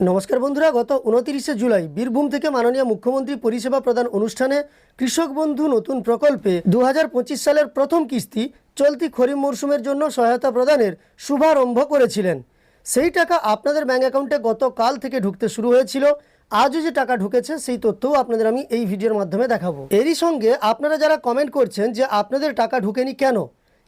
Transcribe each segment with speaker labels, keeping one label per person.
Speaker 1: নমস্কার বন্ধুরা, গত উনতিরিশে জুলাই বীরভূম থেকে মাননীয় মুখ্যমন্ত্রী পরিষেবা প্রদান অনুষ্ঠানে কৃষক বন্ধু নতুন প্রকল্পে দু হাজার পঁচিশ সালের প্রথম কিস্তি চলতি খরিফ মরশুমের জন্য সহায়তা প্রদানের শুভারম্ভ করেছিলেন। সেই টাকা আপনাদের ব্যাঙ্ক অ্যাকাউন্টে গতকাল থেকে ঢুকতে শুরু হয়েছিল। আজও যে টাকা ঢুকেছে, সেই তথ্যও আপনাদের আমি এই ভিডিওর মাধ্যমে দেখাবো। এরই সঙ্গে আপনারা যারা কমেন্ট করছেন যে আপনাদের টাকা ঢুকেনি কেন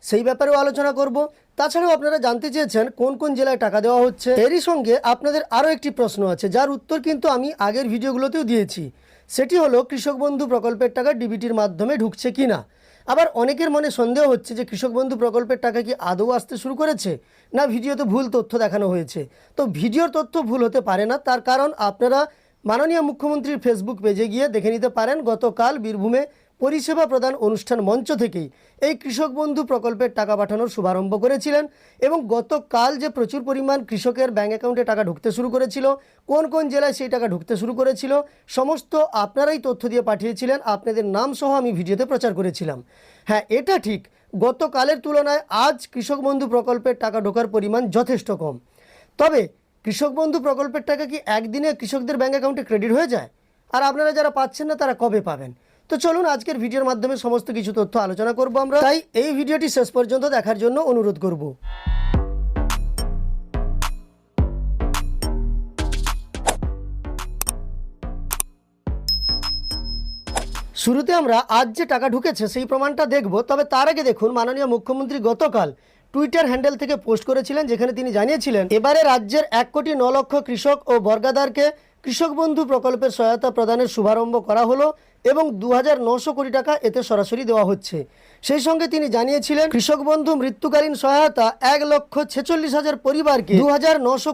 Speaker 1: সেই ব্যাপারেও আলোচনা করব। তাছাড়াও আপনারা জানতে চেয়েছেন কোন কোন জেলায় টাকা দেওয়া হচ্ছে। এরই সঙ্গে আপনাদের আরও একটি প্রশ্ন আছে, যার উত্তর কিন্তু আমি আগের ভিডিওগুলোতেও দিয়েছি। সেটি হলো, কৃষক বন্ধু প্রকল্পের টাকা ডিবিটির মাধ্যমে ঢুকছে কিনা? আবার অনেকের মনে সন্দেহ হচ্ছে যে, কৃষক বন্ধু প্রকল্পের টাকা কি আদৌ আসতে শুরু করেছে, না ভিডিওতে ভুল তথ্য দেখানো হয়েছে? তো ভিডিওর তথ্য ভুল হতে পারে না, তার কারণ আপনারা মাননীয় মুখ্যমন্ত্রীর ফেসবুক পেজে গিয়ে দেখে নিতে পারেন। গতকাল বীরভূমে পরিষেবা প্রদান অনুষ্ঠান মঞ্চ থেকেই এই কৃষক বন্ধু প্রকল্পের টাকা পাঠানোর শুভারম্ভ করেছিলেন এবং গতকাল যে প্রচুর পরিমাণ কৃষকের ব্যাঙ্ক অ্যাকাউন্টে টাকা ঢুকতে শুরু করেছিল, কোন কোন জেলায় সেই টাকা ঢুকতে শুরু করেছিল, সমস্ত আপনারাই তথ্য দিয়ে পাঠিয়েছিলেন, আপনাদের নাম সহ আমি ভিডিওতে প্রচার করেছিলাম। হ্যাঁ এটা ঠিক, গতকালের তুলনায় আজ কৃষক বন্ধু প্রকল্পের টাকা ঢোকার পরিমাণ যথেষ্ট কম। তবে কৃষক বন্ধু প্রকল্পের টাকা কি একদিনে কৃষকদের ব্যাঙ্ক অ্যাকাউন্টে ক্রেডিট হয়ে যায়? আর আপনারা যারা পাচ্ছেন না, তারা কবে পাবেন? তো চলুন আজকের ভিডিওর মাধ্যমে সমস্ত কিছু তথ্য আলোচনা করব আমরা। তাই এই ভিডিওটি শেষ পর্যন্ত দেখার জন্য অনুরোধ করব। শুরুতে আমরা আজ যে টাকা ঢুকেছে সেই প্রমাণটা দেখব। তবে তার আগে দেখুন, মাননীয় মুখ্যমন্ত্রী গতকাল টুইটার হ্যান্ডেল থেকে পোস্ট করেছিলেন, যেখানে তিনি জানিয়েছিলেন, এবারে রাজ্যের এক কোটি ন লক্ষ কৃষক ও বর্গাদারকে কৃষক বন্ধু প্রকল্পের সহায়তা প্রদানের শুভারম্ভ করা হলো এবং দু কোটি টাকা এতে সরাসরি দেওয়া হচ্ছে। সেই সঙ্গে তিনি জানিয়েছিলেন, কৃষক বন্ধু মৃত্যুকালীন সহায়তা এক লক্ষ ছেচল্লিশ হাজার পরিবারকে দু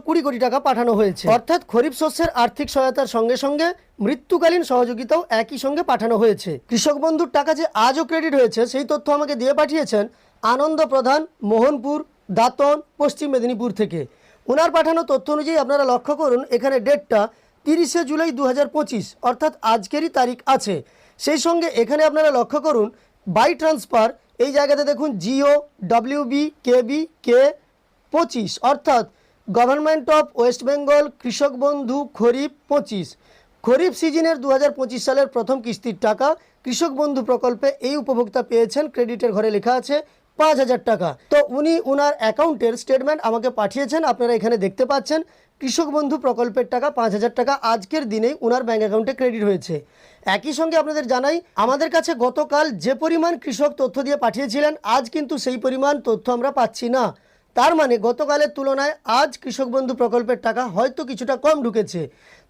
Speaker 1: কুড়ি কোটি টাকা পাঠানো হয়েছে। অর্থাৎ খরিফ শস্যের আর্থিক সহায়তার সঙ্গে সঙ্গে মৃত্যুকালীন সহযোগিতাও একই সঙ্গে পাঠানো হয়েছে। কৃষক বন্ধুর টাকা যে আজও ক্রেডিট হয়েছে, সেই তথ্য আমাকে দিয়ে পাঠিয়েছেন আনন্দ প্রধান, মোহনপুর, দাতন, পশ্চিম মেদিনীপুর থেকে। ওনার পাঠানো তথ্য অনুযায়ী আপনারা লক্ষ্য করুন, এখানে ডেটটা তিরিশে জুলাই দু হাজার পঁচিশ, অর্থাৎ আজকেরই তারিখ আছে। সেই সঙ্গে এখানে আপনারা লক্ষ্য করুন, বাই ট্রান্সফার, এই জায়গাতে দেখুন জিও ডাব্লিউবি কেবি, কে পঁচিশ, অর্থাৎ গভর্নমেন্ট অফ ওয়েস্ট বেঙ্গল, কৃষক বন্ধু, খরিফ পঁচিশ। খরিফ সিজনের দু হাজার পঁচিশ সালের প্রথম কিস্তির টাকা কৃষক বন্ধু প্রকল্পে এই উপভোক্তা পেয়েছেন। ক্রেডিটের ঘরে লেখা আছে পাঁচ হাজার টাকা। তো উনি উনার অ্যাকাউন্টের স্টেটমেন্ট আমাকে পাঠিয়েছেন, আপনারা এখানে দেখতে পাচ্ছেন। কৃষক বন্ধু প্রকল্পের টাকা পাঁচ হাজার টাকা আজকের দিনেই উনার ব্যাঙ্ক অ্যাকাউন্টে ক্রেডিট হয়েছে। একই সঙ্গে আপনাদের জানাই, আমাদের কাছে গতকাল যে পরিমাণ কৃষক তথ্য দিয়ে পাঠিয়েছিলেন, আজ কিন্তু সেই পরিমাণ তথ্য আমরা পাচ্ছি না। তার মানে গতকালের তুলনায় আজ কৃষক বন্ধু প্রকল্পের টাকা হয়তো কিছুটা কম ঢুকেছে।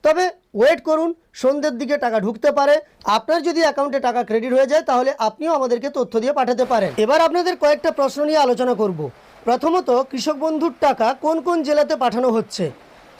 Speaker 1: তবে ওয়েট করুন, সন্ধ্যের দিকে টাকা ঢুকতে পারে। আপনার যদি অ্যাকাউন্টে টাকা ক্রেডিট হয়ে যায়, তাহলে আপনিও আমাদেরকে তথ্য দিয়ে পাঠাতে পারেন। এবার আপনাদের কয়েকটা প্রশ্ন নিয়ে আলোচনা করব। প্রথমত, কৃষক বন্ধুর টাকা কোন কোন জেলাতে পাঠানো হচ্ছে?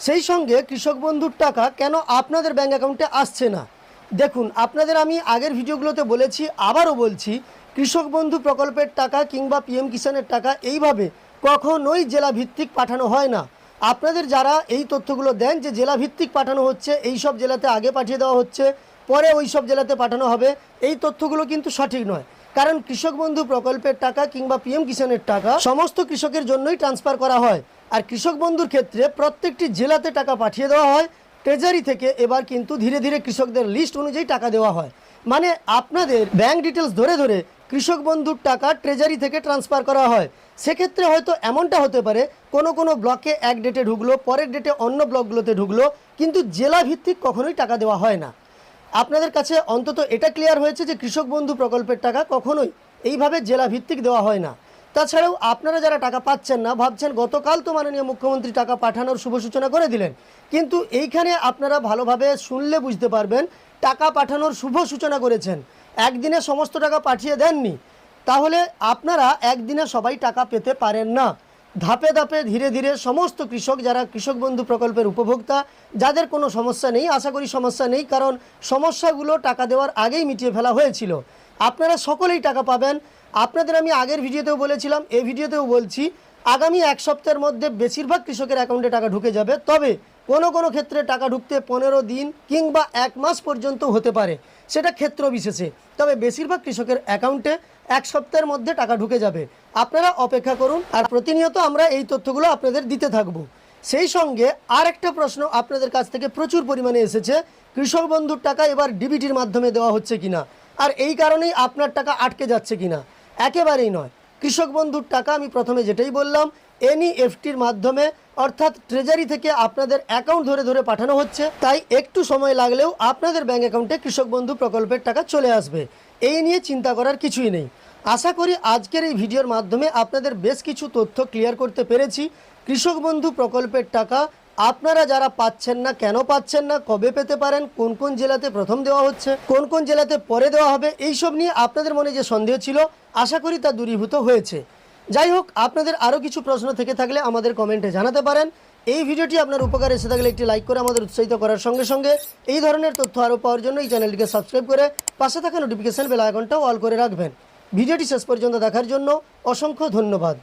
Speaker 1: সেই সঙ্গে কৃষক বন্ধুর টাকা কেন আপনাদের ব্যাঙ্ক অ্যাকাউন্টে আসছে না? দেখুন, আপনাদের আমি আগের ভিডিওগুলোতে বলেছি, আবারও বলছি, কৃষক বন্ধু প্রকল্পের টাকা কিংবা পিএম কিষানের টাকা এইভাবে কখনোই জেলা ভিত্তিক পাঠানো হয় না। আপনাদের যারা এই তথ্যগুলো দেন যে জেলা ভিত্তিক পাঠানো হচ্ছে, এই সব জেলাতে আগে পাঠিয়ে দেওয়া হচ্ছে, পরে ওই সব জেলাতে পাঠানো হবে, এই তথ্যগুলো কিন্তু সঠিক নয়। কারণ কৃষক বন্ধু প্রকল্পের টাকা কিংবা পিএম কিষানের টাকা সমস্ত কৃষকের জন্যই ট্রান্সফার করা হয়। আর কৃষক বন্ধুর ক্ষেত্রে প্রত্যেকটি জেলাতে টাকা পাঠিয়ে দেওয়া হয়। ট্রেজারি থেকে এবার কিন্তু ধীরে ধীরে কৃষকদের লিস্ট অনুযায়ী টাকা দেওয়া হয়। মানে আপনাদের ব্যাংক ডিটেলস ধরে ধরে কৃষক বন্ধুর টাকা ট্রেজারি থেকে ট্রান্সফার করা হয়। সেক্ষেত্রে হয়তো এমনটা হতে পারে, কোনো কোনো ব্লকে এক ডেটে ঢুকলো, পরের ডেটে অন্য ব্লকগুলোতে ঢুকলো, কিন্তু জেলা ভিত্তিক কখনোই টাকা দেওয়া হয় না। আপনাদের কাছে অন্তত এটা ক্লিয়ার হয়েছে যে কৃষক বন্ধু প্রকল্পের টাকা কখনোই এইভাবে জেলা ভিত্তিক দেওয়া হয় না। তাছাড়াও আপনারা যারা টাকা পাচ্ছেন না, ভাবছেন গতকাল তো মাননীয় মুখ্যমন্ত্রী টাকা পাঠানোর শুভ সূচনা করে দিলেন। কিন্তু এইখানে আপনারা ভালোভাবে শুনলে বুঝতে পারবেন, টাকা পাঠানোর শুভ সূচনা করেছেন। একদিনে সমস্ত টাকা পাঠিয়ে দেননি। তাহলে আপনারা একদিনে সবাই টাকা পেতে পারেন না। ধাপে ধাপে ধীরে ধীরে সমস্ত কৃষক যারা কৃষক বন্ধু প্রকল্পের উপভোক্তা, যাদের কোনো সমস্যা নেই, আশা করি সমস্যা নেই, কারণ সমস্যাগুলো টাকা দেওয়ার আগেই মিটিয়ে ফেলা হয়েছিল। আপনারা সকলেই টাকা পাবেন। আপনাদের আমি আগের ভিডিওতেও বলেছিলাম এই ভিডিওতেও বলছি, আগামী এক সপ্তাহের মধ্যে বেশিরভাগ কৃষকের অ্যাকাউন্টে টাকা ঢুকে যাবে। তবে কোনো কোনো ক্ষেত্রে টাকা ঢুকতে পনেরো দিন কিংবা এক মাস পর্যন্ত হতে পারে। সেটা ক্ষেত্র বিশেষে। তবে বেশিরভাগ কৃষকের অ্যাকাউন্টে এক সপ্তাহের মধ্যে টাকা ঢুকে যাবে। আপনারা অপেক্ষা করুন আর প্রতিনিয়ত আমরা এই তথ্যগুলো আপনাদের দিতে থাকব। সেই সঙ্গে আর একটা প্রশ্ন আপনাদের কাছ থেকে প্রচুর পরিমাণে এসেছে, কৃষক বন্ধুর টাকা এবার ডিবিটির মাধ্যমে দেওয়া হচ্ছে কিনা? আর এই কারণেই আপনার টাকা আটকে যাচ্ছে কিনা? একেবারেই নয়। কৃষক বন্ধুর টাকা আমি প্রথমে যেটাই বললাম এনইএফটির মাধ্যমে, অর্থাৎ ট্রেজারি থেকে আপনাদের অ্যাকাউন্ট ধরে ধরে পাঠানো হচ্ছে। তাই একটু সময় লাগলেও আপনাদের ব্যাঙ্ক অ্যাকাউন্টে কৃষক বন্ধু প্রকল্পের টাকা চলে আসবে। এই নিয়ে চিন্তা করার কিছুই নেই। আশা করি আজকের এই ভিডিওর মাধ্যমে আপনাদের বেশ কিছু তথ্য ক্লিয়ার করতে পেরেছি। কৃষক বন্ধু প্রকল্পের টাকা আপনারা যারা পাচ্ছেন না, কেন পাচ্ছেন না, কবে পেতে পারেন, কোন কোন জেলাতে প্রথম দেওয়া হচ্ছে, কোন কোন জেলাতে পরে দেওয়া হবে, এইসব নিয়ে আপনাদের মনে যে সন্দেহ ছিল, আশা করি তা দূরীভূত হয়েছে। যাই হোক, আপনাদের আরও কিছু প্রশ্ন থেকে থাকলে আমাদের কমেন্টে জানাতে পারেন। এই ভিডিওটি আপনার উপকার এসে থাকলে একটি লাইক করে আমাদের উৎসাহিত করার সঙ্গে সঙ্গে এই ধরনের তথ্য আরও পাওয়ার জন্য এই চ্যানেলটিকে সাবস্ক্রাইব করে পাশে থাকা নোটিফিকেশান বেল আইকনটাও অল করে রাখবেন। ভিডিওটি শেষ পর্যন্ত দেখার জন্য অসংখ্য ধন্যবাদ।